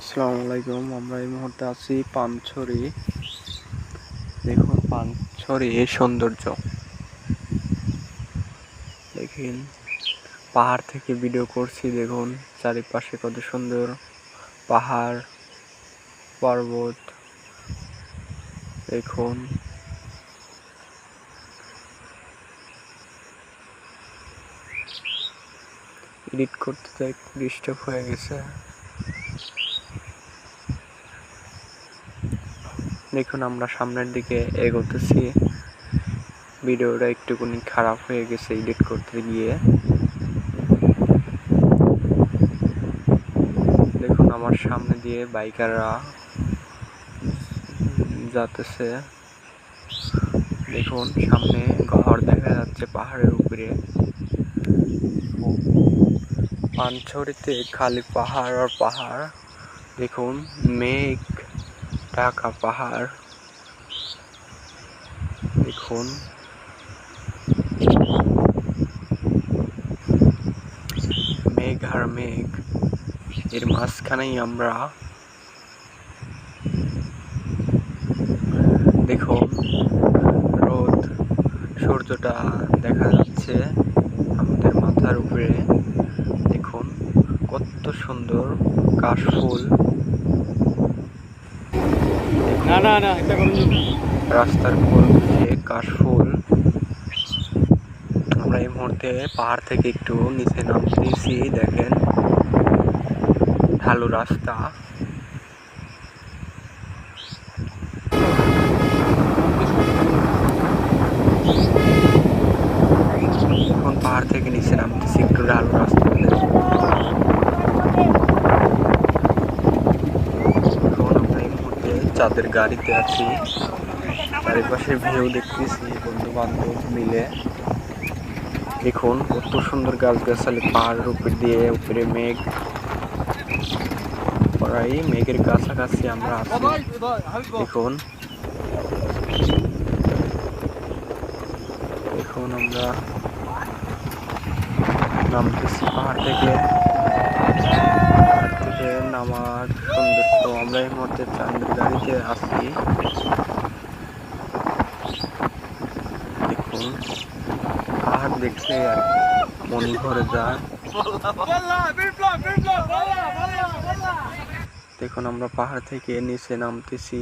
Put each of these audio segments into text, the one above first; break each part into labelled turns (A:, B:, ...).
A: আসসালামু আলাইকুম, আমরা এই মুহূর্তে আছি পানছড়ি। দেখুন, পানছড়ি সৌন্দর্য। দেখেন, পাহাড় থেকে ভিডিও করছি, দেখুন, চারিপাশে কত সুন্দর পাহাড়, পর্বত। দেখুন। এডিট করতে তো একটু ডিস্টার্ব হয়ে গেছে। দেখুন, আমরা সামনের দিকে এগোতেছি। ভিডিওটা একটুখানি খারাপ হয়ে গেছে এডিট করতে গিয়ে। দেখুন, আমার সামনে দিয়ে বাইকাররা যাতেছে। দেখুন, সামনে ঘর দেখা যাচ্ছে পাহাড়ের উপরে। পানছড়িতে খালি পাহাড় আর পাহাড়। দেখুন, মেঘ ঢাকা পাহাড়। দেখুন। মেঘ আর মেঘ। এর মাঝখানেই আমরা দেখুন, রোদ, সূর্যটা দেখা যাচ্ছে আমাদের মাথার উপরে। দেখুন, কত সুন্দর কাশফুল।
B: না না না, এটা
A: রাস্তার কোল দিয়ে কাশফুল আমরা এই মুহূর্তে পাহাড় থেকে একটু নিচে নামতেছি, দেখেন। ঢালু রাস্তা। এখন পাহাড় থেকে নিচে নামতেছি, একটু ঢালু রাস্তা এখন আমরা এই মুহূর্তে চাঁদের গাড়িতে আছি। চারিপাশের ভিউ দেখতেছি বন্ধু বান্ধব মিলে। দেখুন, কত সুন্দর গাছ গাছালি পাহাড়ের উপর দিয়ে, উপরে মেঘ। প্রায় মেঘের কাছাকাছি আমরা আছি। দেখুন। দেখুন আমরা নামতেছি পাহাড় থেকে পাহাড় থেকে নামার সৌন্দর্য আমরা এই মুহূর্তে চাঁদের গাড়িতে আছি। দেখুন পাহাড় দেখলে আর মন ভরে যায়। দেখুন, আমরা পাহাড় থেকে নিচে নামতেছি।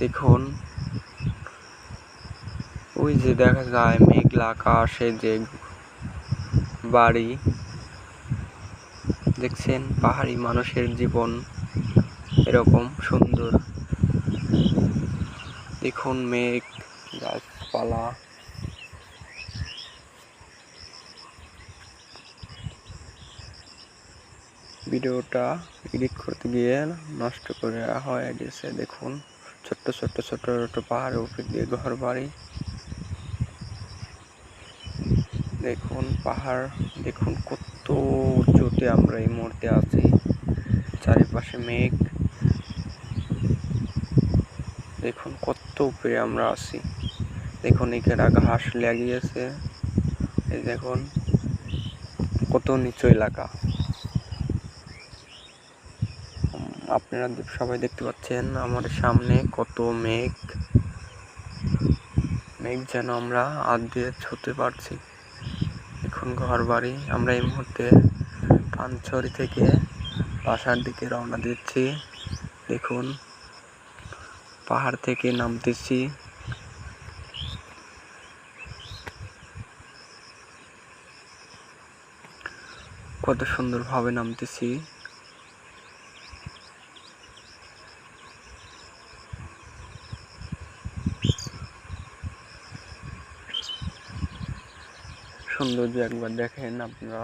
A: দেখুন, ওই যে দেখা যায় মেঘলা আকাশে যে বাড়ি। দেখছেন, পাহাড়ি মানুষের জীবন এরকম সুন্দর। দেখুন মেঘ, গাছপালা। ভিডিওটা এডিট করতে গিয়ে নষ্ট করে হয়ে গেছে, দেখুন। ছোট্ট ছোট্ট ছোট্ট ছোট্ট পাহাড়ের উপর দিয়ে ঘর বাড়ি দেখুন, পাহাড়। দেখুন কত উঁচুতে আমরা এই মুহূর্তে আছি। চারিপাশে মেঘ। দেখুন কত উপরে আমরা আছি। দেখুন এখানে ঘাস লাগিয়েছে। এই দেখুন কত নিচু এলাকা। আপনারা সবাই দেখতে পাচ্ছেন আমাদের সামনে কত মেঘ। মেঘ যেন আমরা হাত দিয়ে ছুতে পারছি। এখন ঘর বাড়ি আমরা এই মুহূর্তে পানছড়ি থেকে বাসার দিকে রওনা দিচ্ছি। দেখুন, পাহাড় থেকে নামতেছি। কত সুন্দরভাবে নামতেছি। সৌন্দর্য একবার দেখেন আপনারা।